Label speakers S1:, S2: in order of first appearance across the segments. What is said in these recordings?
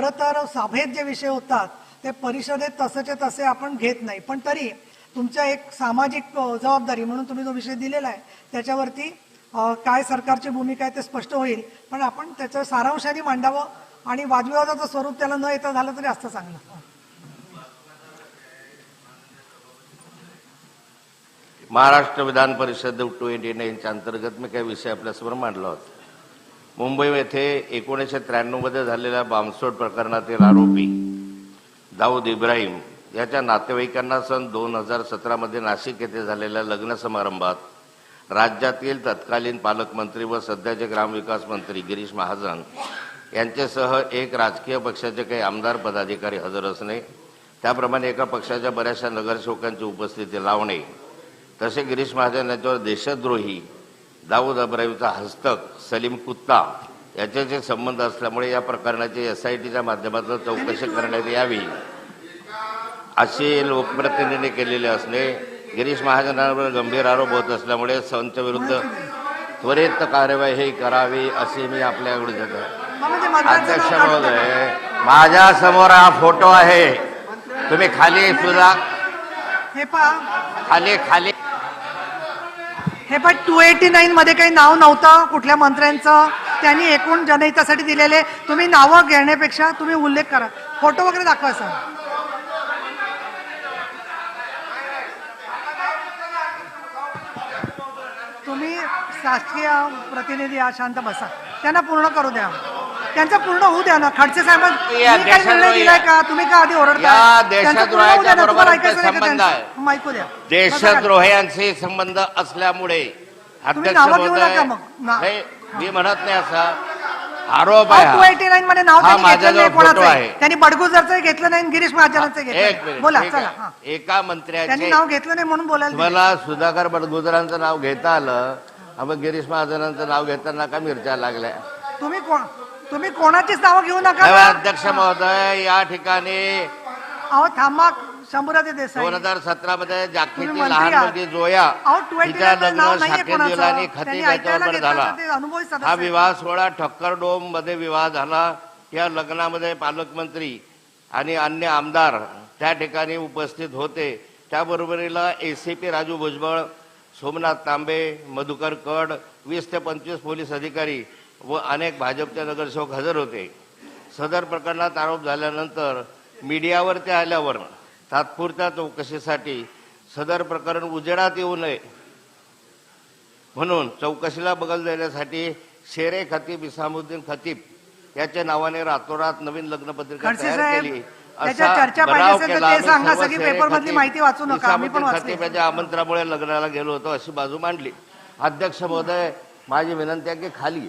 S1: खरं तर सभेत जे विषय होतात. ते परिषदेत तसंचे तसे आपण घेत नाही. पण तरी तुमच्या एक सामाजिक जबाबदारी म्हणून तुम्ही जो विषय दिलेला आहे. त्याच्यावरती काय सरकारची भूमिका आहे ते स्पष्ट होईल. पण आपण त्याचं सारांशाने मांडावं आणि वादविवादाचं स्वरूप त्याला न येता झालं तरी असतं चांगलं.
S2: महाराष्ट्र विधान परिषद ट्वेंटी नाईनच्या अंतर्गत मी काही विषय आपल्यासमोर मांडला होता. मुंबई येथे एकोणीसशे त्र्याण्णवमध्ये झालेल्या बॉम्बस्फोट प्रकरणातील आरोपी दाऊद इब्राहिम याच्या नातेवाईकांना सन दोन हजार सतरामध्ये नाशिक येथे झालेल्या लग्न समारंभात राज्यातील तत्कालीन पालकमंत्री व सध्याचे ग्रामविकास मंत्री गिरीश महाजन यांच्यासह एक राजकीय पक्षाचे काही आमदार पदाधिकारी हजर असणे त्याप्रमाणे एका पक्षाच्या बऱ्याचशा नगरसेवकांची उपस्थिती लावणे तसे गिरीश महाजन यांच्यावर देशद्रोही दाऊद अब्राहिमचा हस्तक सलीम कुत्ता याच्याचे संबंध असल्यामुळे या प्रकरणाची एस आय टीच्या माध्यमातून चौकशी करण्यात यावी. अशी लोकप्रतिनिधींनी केलेले असणे गिरीश महाजनांवर गंभीर आरोप होत असल्यामुळे संच्या विरुद्ध त्वरित कार्यवाही करावी अशी मी आपल्याकडे देतो अध्यक्ष महोदय माझ्यासमोर हा फोटो आहे. तुम्ही खाली सुद्धा खाली खाली.
S1: हे पण टू एटी नाईन मध्ये काही नाव नव्हतं कुठल्या मंत्र्यांचं. त्यांनी एकूण जनहितासाठी दिलेले. तुम्ही नावं घेण्यापेक्षा तुम्ही उल्लेख करा. फोटो वगैरे दाखवा सर. तुम्ही शासकीय प्रतिनिधी आहात शांत बसा. त्यांना पूर्ण करू द्या. त्यांचं पूर्ण होऊ द्या ना खडसे साहेब
S2: या देशाद्रोही-
S1: दिलाय का तुम्ही का आधी
S2: या देशाद्रोहाच्या
S1: तुम्हाला
S2: बरोबर संबंध? आहे.
S1: ऐकू द्या.
S2: देशद्रोह्यांशी संबंध असल्यामुळे अध्यक्ष
S1: नावं घेऊ
S2: महोदय
S1: नका मग. ना-
S2: नाही मी म्हणत नाही असा आरोप आहे
S1: टू
S2: हा.
S1: एटी नाईन मध्ये नाव
S2: हा
S1: त्यांनी घेतलं नाही
S2: फोटो
S1: कोणाचं
S2: आहे.
S1: त्यांनी बडगुजरचं घेतलं नाही आणि गिरीश महाजनाचं
S2: एक
S1: घेतलं
S2: मिनिट
S1: बोला
S2: ठीक
S1: चला
S2: आहे.
S1: हा.
S2: एका
S1: त्यांनी
S2: मंत्र्याचे
S1: नाव घेतलं नाही म्हणून बोलायला दिलं.
S2: तुम्हाला सुधाकर बडगुजरांचं नाव घेता आलं हा मग गिरीश महाजनांचं नाव घेताना का मिरच्या लागल्या
S1: तुम्ही कोण तुम्ही कोणाचीच नावं घेऊ नका ना.
S2: अध्यक्ष महोदय या ठिकाणी
S1: अहो थांबा शंभूराजे देसाई
S2: दोन हजार सतरा मध्ये जागतिक
S1: मंत्री
S2: लहान
S1: आहात.
S2: मुलगी जोया
S1: अहो, 28
S2: तिच्या लग्न
S1: नाव नाहीये
S2: शाखेत
S1: कोणाचं.
S2: दिलं आणि
S1: त्यांनी ऐकायला
S2: याच्यावर
S1: घेतलं
S2: झाला
S1: तर ते अनुभवी सदस्य
S2: हा. विवाह सोहळा ठक्कर डोममध्ये विवाह झाला या लग्नामध्ये पालकमंत्री आणि अन्य आमदार त्या ठिकाणी उपस्थित होते त्याबरोबरीला A C P Raju Bhujbal Somnath Tambe Madhukar Kad वीस ते पंचवीस पोलीस अधिकारी व अनेक भाजपचे नगरसेवक हजर होते. सदर प्रकरणात आरोप झाल्यानंतर मीडियावर ते आल्यावर तात्पुरत्या चौकशीसाठी सदर प्रकरण उजेडात येऊ नये म्हणून चौकशीला बगल देण्यासाठी शेरे खतीब इसामुद्दीन खतीब याच्या नावाने रातोरात नवीन लग्नपत्रिका तयार केली. आमंत्रणामुळे लग्नाला गेलो होतो अशी बाजू मांडली. अध्यक्ष महोदय माझी विनंती आहे की खाली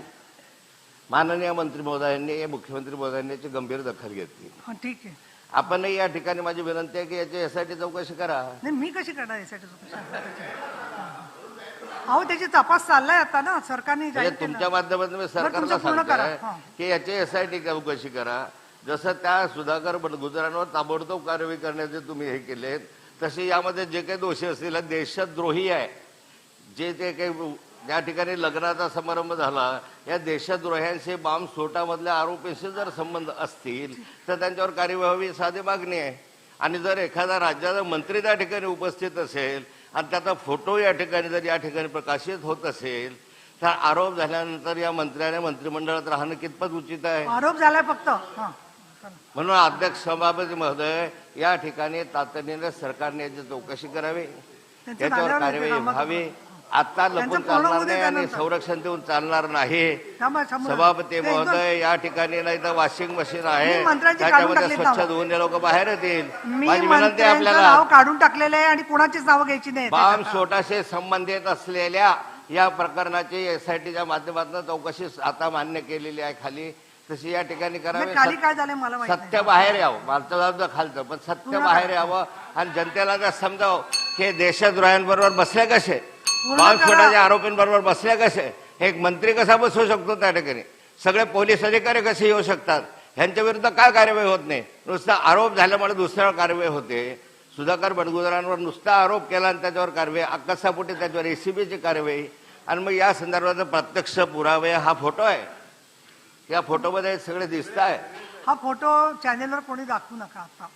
S2: माननीय मंत्री महोदयांनी मुख्यमंत्री महोदयांनी याची गंभीर दखल घेतली.
S1: हा, ठीक आहे.
S2: आपणही या ठिकाणी माझी विनंती आहे की याची एसआयटी चौकशी करा.
S1: नाही मी कशी करणार यासाठी अहो त्याची तपास चाललाय आता ना सरकारने
S2: म्हणजे
S1: केलं.
S2: तुमच्या माध्यमातून मी सरकारला
S1: तुमचं पूर्ण करा.
S2: सांगतोय
S1: हां.
S2: की याची एसआयटी चौकशी करा. जसं त्या सुधाकर गुजरांवर ताबडतोब कारवाई करण्याचे तुम्ही हे केले तसे यामध्ये जे काही दोषी असतील हे देशद्रोही आहे. जे ते काही ज्या ठिकाणी लग्नाचा समारंभ झाला. या देशद्रोह्यांशी बॉम्ब स्फोटामधल्या आरोपींशी जर संबंध असतील तर त्यांच्यावर कार्यवाही व्हावी साधी मागणी आहे. आणि जर एखादा राज्याचा मंत्री त्या ठिकाणी उपस्थित असेल आणि त्याचा फोटो या ठिकाणी जर या ठिकाणी प्रकाशित होत असेल तर आरोप झाल्यानंतर या मंत्र्याने मंत्रिमंडळात राहणं कितपत उचित आहे?
S1: आरोप झालाय फक्त.
S2: म्हणून अध्यक्ष सभापती महोदय या ठिकाणी तातडीने सरकारने याची चौकशी करावी.
S1: त्यांचं
S2: त्याच्यावर कार्यवाही व्हावी. आता लपून चालणार नाही आणि. संरक्षण देऊन चालणार नाही. सभापती महोदय या ठिकाणी नाही तर वॉशिंग मशीन आहे त्याच्यामध्ये स्वच्छ. धुवून लोक बाहेर येतील माझी विनंती आपल्याला
S1: नाव काढून टाकलेलं आहे आणि कुणाचीच नावं घ्यायची नाही
S2: बॉम्ब स्फोटाशी संबंधित असलेल्या या प्रकरणाची एसआयटीच्या माध्यमातून चौकशी आता मान्य केलेली आहे खाली तशी या ठिकाणी करावी
S1: काय झालंय मला.
S2: सत्य बाहेर यावं जाऊ खालचं पण सत्य बाहेर. यावं आणि जनतेला जर समजावं की देशद्रोह्यांबरोबर बसले कसे बॉम्बस्फोटाच्या. आरोपींबरोबर बसले कसे? एक मंत्री कसा बसू शकतो त्या ठिकाणी? सगळे पोलीस अधिकारी कसे येऊ शकतात? ह्यांच्या विरुद्ध काय कार्यवाही होत नाही? नुसता आरोप झाल्यामुळे दुसऱ्यावर कारवाई होते. सुधाकर बडगुजरांवर नुसता आरोप केला आणि त्याच्यावर कारवाई अक्कसापोटी त्याच्यावर एसीबीची कारवाई आणि मग या संदर्भात प्रत्यक्ष पुरावे हा फोटो आहे? या फोटोमध्ये सगळे दिसत आहे
S1: हा फोटो चॅनेलवर कोणी दाखवू नका आता.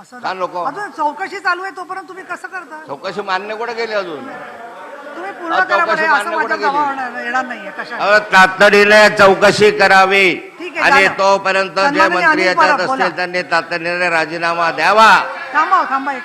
S1: असं
S2: का नको?
S1: अजून चौकशी चालू आहे तोपर्यंत तुम्ही कसं करता?
S2: चौकशी मान्य कुठे केली अजून?
S1: तुम्ही पूर्ण
S2: अहो,
S1: करा बरं,
S2: चौकशी
S1: असं
S2: मान्य
S1: माझ्या
S2: कुठे केली?
S1: गावावर येणार नाहीये कशा
S2: अहो, तातडीने चौकशी करावी
S1: ठीक आहे,
S2: आणि
S1: झालं.
S2: तोपर्यंत जे
S1: सन्माननीय
S2: मंत्री
S1: अनिल परब,
S2: येतात
S1: बोला.
S2: असतील त्यांनी तातडीने राजीनामा द्यावा
S1: थांबा थांबा एक